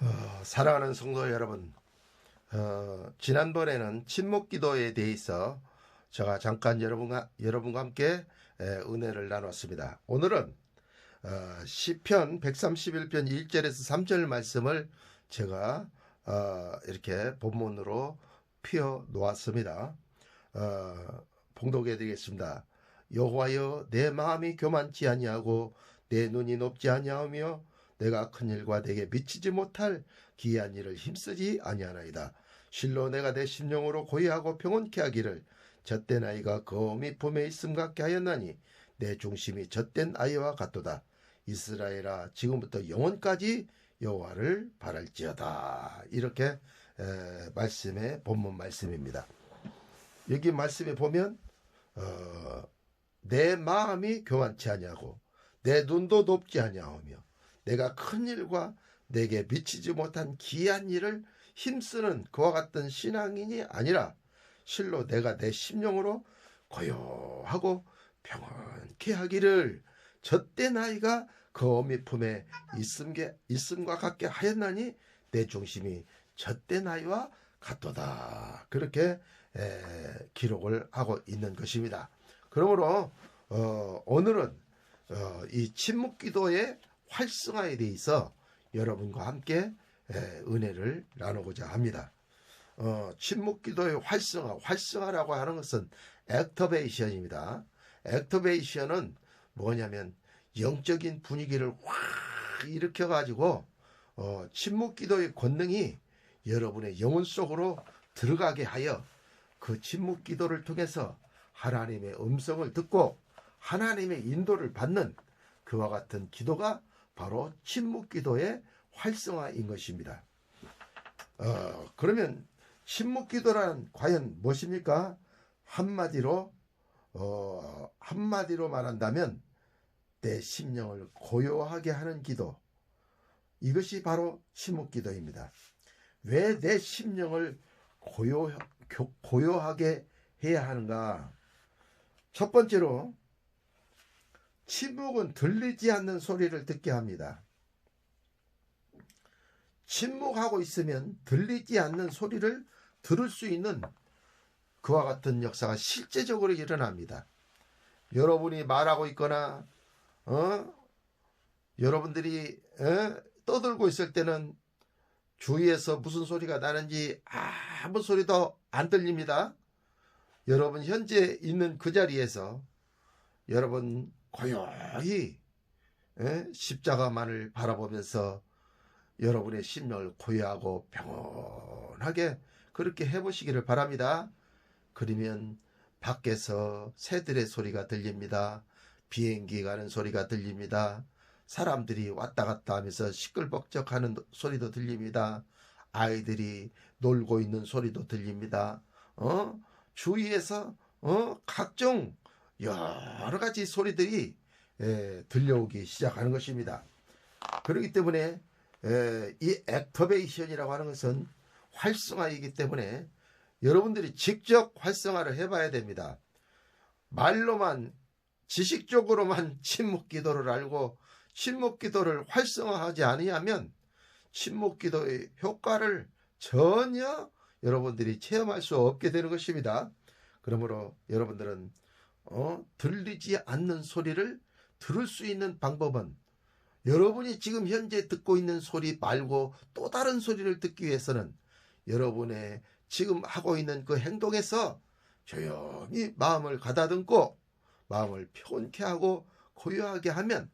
어, 사랑하는 성도 여러분, 어, 지난번에는 침묵 기도에 대해서 제가 잠깐 여러분과 여러분과 함께 에, 은혜를 나눴습니다. 오늘은 어, 시편 131편 1절에서 3절 말씀을 제가 어, 이렇게 본문으로 피워 놓았습니다. 어, 봉독해 드리겠습니다. 여호와여 내 마음이 교만치 아니하고 내 눈이 높지 아니하며 내가 큰 일과 내게 미치지 못할 기이한 일을 힘쓰지 아니하나이다. 실로 내가 내 심령으로 고요하고 평온케 하기를 젖된 아이가 거미 품에 있음 같게 하였나니 내 중심이 젖된 아이와 같도다. 이스라엘아 지금부터 영원까지 여호와를 바랄지어다. 이렇게 에, 말씀의 본문 말씀입니다. 여기 말씀에 보면 어, 내 마음이 교만치 아니하고 내 눈도 높지 아니하오며 내가 큰 일과 내게 미치지 못한 기이한 일을 힘쓰는 그와 같은 신앙인이 아니라 실로 내가 내 심령으로 고요하고 평온케 하기를 젖된 아이가 그 어미 품에 있음게, 있음과 같게 하였나니 내 중심이 젖된 아이와 같도다. 그렇게 에, 기록을 하고 있는 것입니다. 그러므로 어, 오늘은 어, 이 침묵 기도의 활성화에 대해서 여러분과 함께 에, 은혜를 나누고자 합니다. 어, 침묵 기도의 활성화, 활성화라고 하는 것은 액터베이션입니다. 액터베이션은 뭐냐면 영적인 분위기를 확 일으켜 가지고 어, 침묵 기도의 권능이 여러분의 영혼 속으로 들어가게 하여 그 침묵 기도를 통해서 하나님의 음성을 듣고 하나님의 인도를 받는 그와 같은 기도가 바로 침묵 기도의 활성화인 것입니다. 어, 그러면 침묵 기도란 과연 무엇입니까? 한마디로 어, 한마디로 말한다면 내 심령을 고요하게 하는 기도. 이것이 바로 침묵 기도입니다. 왜 내 심령을 고요, 고요하게 해야 하는가? 첫 번째로 침묵은 들리지 않는 소리를 듣게 합니다. 침묵하고 있으면 들리지 않는 소리를 들을 수 있는 그와 같은 역사가 실제적으로 일어납니다. 여러분이 말하고 있거나 어? 여러분들이 어? 떠들고 있을 때는 주위에서 무슨 소리가 나는지 아무 소리도 안 들립니다. 여러분 현재 있는 그 자리에서 여러분 고요히 에? 십자가만을 바라보면서 여러분의 심령을 고요하고 평온하게 그렇게 해보시기를 바랍니다. 그러면 밖에서 새들의 소리가 들립니다. 비행기 가는 소리가 들립니다. 사람들이 왔다 갔다 하면서 시끌벅적 하는 소리도 들립니다. 아이들이 놀고 있는 소리도 들립니다. 어? 주위에서 어? 각종 여러 가지 소리들이 에, 들려오기 시작하는 것입니다. 그렇기 때문에 에, 이 액터베이션이라고 하는 것은 활성화이기 때문에 여러분들이 직접 활성화를 해봐야 됩니다. 말로만 지식적으로만 침묵 기도를 알고 침묵 기도를 활성화하지 아니하면 침묵 기도의 효과를 전혀 여러분들이 체험할 수 없게 되는 것입니다. 그러므로 여러분들은 어, 들리지 않는 소리를 들을 수 있는 방법은 여러분이 지금 현재 듣고 있는 소리 말고 또 다른 소리를 듣기 위해서는 여러분의 지금 하고 있는 그 행동에서 조용히 마음을 가다듬고 마음을 평온케 하고 고요하게 하면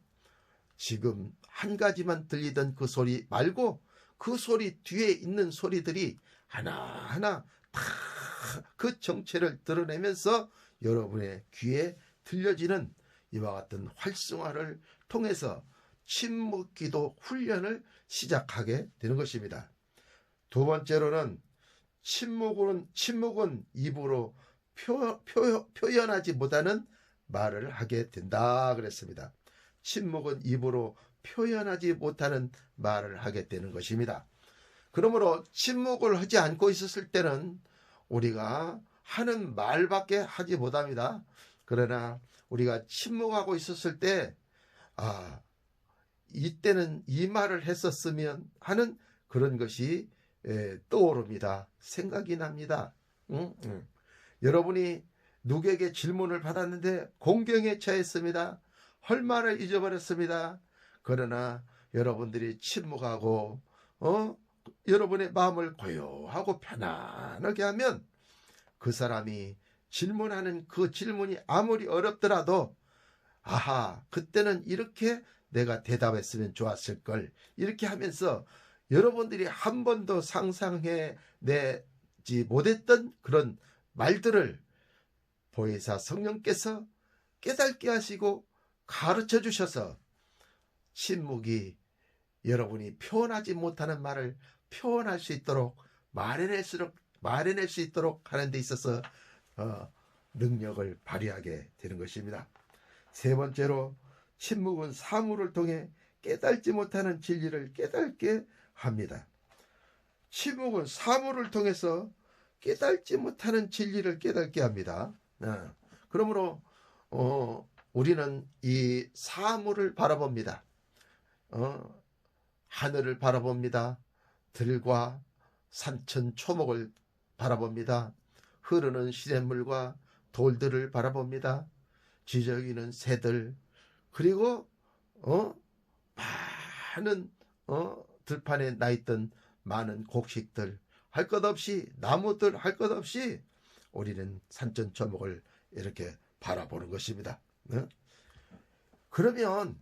지금 한 가지만 들리던 그 소리 말고 그 소리 뒤에 있는 소리들이 하나하나 다 그 정체를 드러내면서 여러분의 귀에 들려지는 이와 같은 활성화를 통해서 침묵 기도 훈련을 시작하게 되는 것입니다. 두 번째로는 침묵은 침묵은 입으로 표, 표, 표현하지 못하는 말을 하게 된다 그랬습니다. 침묵은 입으로 표현하지 못하는 말을 하게 되는 것입니다. 그러므로 침묵을 하지 않고 있었을 때는 우리가 하는 말밖에 하지 못합니다. 그러나 우리가 침묵하고 있었을 때, 아, 이때는 이 말을 했었으면 하는 그런 것이 에, 떠오릅니다. 생각이 납니다. 응? 응. 여러분이 누구에게 질문을 받았는데 공경에 처했습니다. 할 말을 잊어버렸습니다. 그러나 여러분들이 침묵하고 어 여러분의 마음을 고요하고 편안하게 하면 그 사람이 질문하는 그 질문이 아무리 어렵더라도 아하 그때는 이렇게 내가 대답했으면 좋았을 걸. 이렇게 하면서 여러분들이 한 번도 상상해 내지 못했던 그런 말들을 보혜사 성령께서 깨닫게 하시고 가르쳐 주셔서 침묵이 여러분이 표현하지 못하는 말을 표현할 수 있도록 수, 말해낼 수 있도록 하는 데 있어서 어, 능력을 발휘하게 되는 것입니다. 세 번째로 침묵은 사물을 통해 깨닫지 못하는 진리를 깨닫게 합니다. 침묵은 사물을 통해서 깨닫지 못하는 진리를 깨닫게 합니다. 어, 그러므로 어, 우리는 이 사물을 바라봅니다. 어, 하늘을 바라봅니다. 들과 산천 초목을 바라봅니다. 흐르는 시냇물과 돌들을 바라봅니다. 지저귀는 새들 그리고 어 많은 어 들판에 나 있던 많은 곡식들 할 것 없이 나무들 할 것 없이 우리는 산천 초목을 이렇게 바라보는 것입니다. 어? 그러면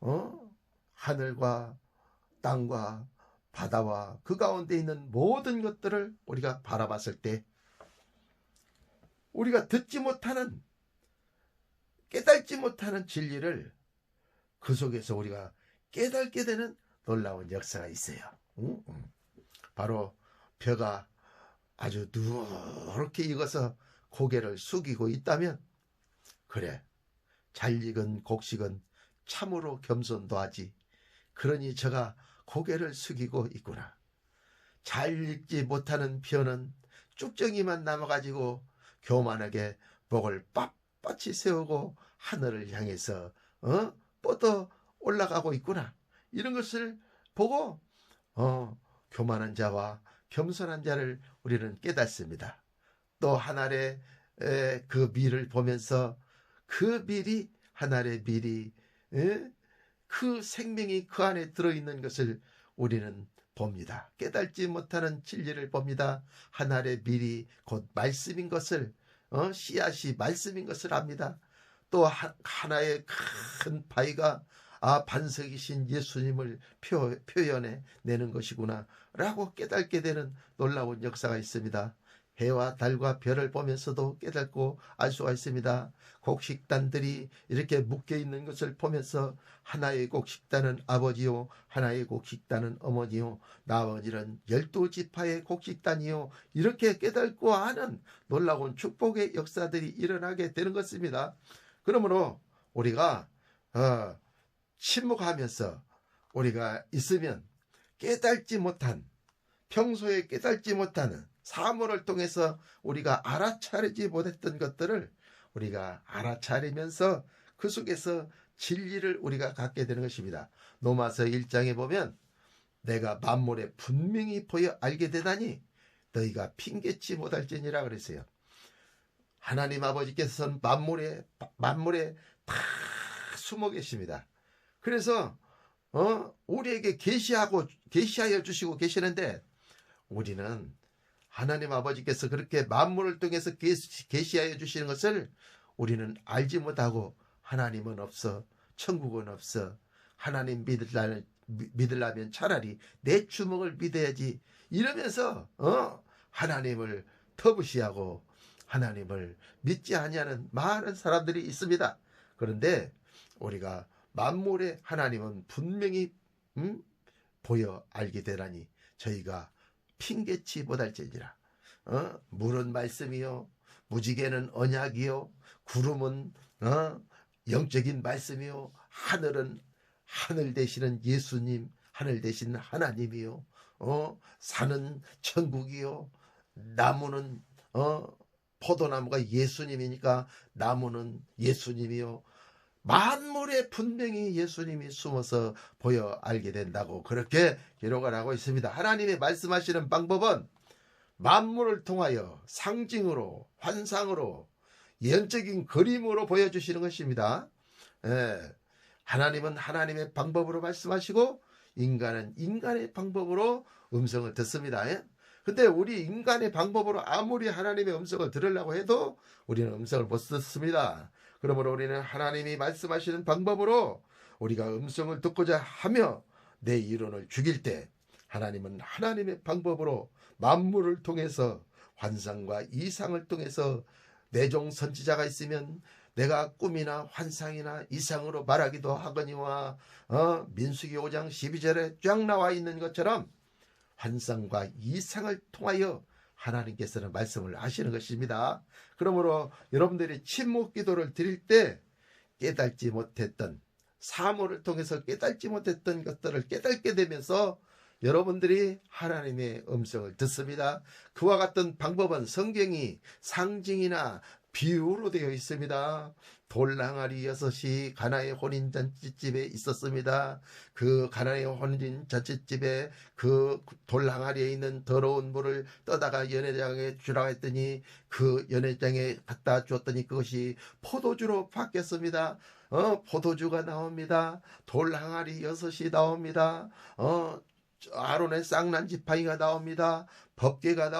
어 하늘과 땅과 바다와 그 가운데 있는 모든 것들을 우리가 바라봤을 때 우리가 듣지 못하는 깨닫지 못하는 진리를 그 속에서 우리가 깨닫게 되는 놀라운 역사가 있어요. 바로 벼가 아주 누렇게 익어서 고개를 숙이고 있다면 그래 잘 익은 곡식은 참으로 겸손도 하지. 그러니 저가 고개를 숙이고 있구나. 잘 읽지 못하는 벼는 쭉정이만 남아가지고 교만하게 목을 빳빳이 세우고 하늘을 향해서 어 뻗어 올라가고 있구나. 이런 것을 보고 어 교만한 자와 겸손한 자를 우리는 깨닫습니다. 또 하늘의 에, 그 밀을 보면서 그 밀이 하늘의 밀이 에? 그 생명이 그 안에 들어있는 것을 우리는 봅니다. 깨닫지 못하는 진리를 봅니다. 하늘의 밀이 곧 말씀인 것을 어? 씨앗이 말씀인 것을 압니다. 또 하, 하나의 큰 바위가 아 반석이신 예수님을 표, 표현해 내는 것이구나 라고 깨닫게 되는 놀라운 역사가 있습니다. 해와 달과 별을 보면서도 깨닫고 알 수가 있습니다. 곡식단들이 이렇게 묶여 있는 것을 보면서 하나의 곡식단은 아버지요, 하나의 곡식단은 어머니요, 나머지는 열두 지파의 곡식단이요. 이렇게 깨닫고 하는 놀라운 축복의 역사들이 일어나게 되는 것입니다. 그러므로 우리가 어, 침묵하면서 우리가 있으면 깨닫지 못한 평소에 깨닫지 못하는 사물을 통해서 우리가 알아차리지 못했던 것들을 우리가 알아차리면서 그 속에서 진리를 우리가 갖게 되는 것입니다. 노마서 1장에 보면 내가 만물에 분명히 보여 알게 되다니 너희가 핑계치 못할지니라 그랬어요. 하나님 아버지께서는 만물에 만물에 다 숨어 계십니다. 그래서 어 우리에게 계시하고 계시하여 주시고 계시는데 우리는 하나님 아버지께서 그렇게 만물을 통해서 계시하여 주시는 것을 우리는 알지 못하고 하나님은 없어 천국은 없어 하나님 믿으려면, 믿으려면 차라리 내 주먹을 믿어야지 이러면서 어 하나님을 터부시하고 하나님을 믿지 아니하는 많은 사람들이 있습니다. 그런데 우리가 만물의 하나님은 분명히 음? 보여 알게 되라니 저희가 핑계치 못할지니라. 어? 물은 말씀이요. 무지개는 언약이요. 구름은 어? 영적인 말씀이요. 하늘은 하늘 되시는 예수님, 하늘 되신 하나님이요. 어? 산은 천국이요. 나무는 어? 포도나무가 예수님이니까 나무는 예수님이요. 만물에 분명히 예수님이 숨어서 보여 알게 된다고 그렇게 기록을 하고 있습니다. 하나님의 말씀하시는 방법은 만물을 통하여 상징으로 환상으로 예언적인 그림으로 보여주시는 것입니다. 예, 하나님은 하나님의 방법으로 말씀하시고 인간은 인간의 방법으로 음성을 듣습니다. 예? 근데 우리 인간의 방법으로 아무리 하나님의 음성을 들으려고 해도 우리는 음성을 못 듣습니다. 그러므로 우리는 하나님이 말씀하시는 방법으로 우리가 음성을 듣고자 하며 내 이론을 죽일 때 하나님은 하나님의 방법으로 만물을 통해서 환상과 이상을 통해서 내종 선지자가 있으면 내가 꿈이나 환상이나 이상으로 말하기도 하거니와 어, 민수기 5장 12절에 쫙 나와 있는 것처럼 환상과 이상을 통하여 하나님께서는 말씀을 하시는 것입니다. 그러므로 여러분들이 침묵 기도를 드릴 때 깨닫지 못했던 사모를 통해서 깨닫지 못했던 것들을 깨닫게 되면서 여러분들이 하나님의 음성을 듣습니다. 그와 같은 방법은 성경이 상징이나 비유로 되어 있습니다. 돌랑아리 여섯이 가나의 혼인잔치집에 있었습니다. 그 가나의 혼인잔치집에 그 돌랑아리에 있는 더러운 물을 떠다가 연회장에 주라고 했더니 그 연회장에 갖다 주었더니 그것이 포도주로 바뀌었습니다. 어, 포도주가 나옵니다. 돌항아리 여섯이 나옵니다. 어, 아론의 쌍난 지팡이가 나옵니다. 법궤가 나옵니다.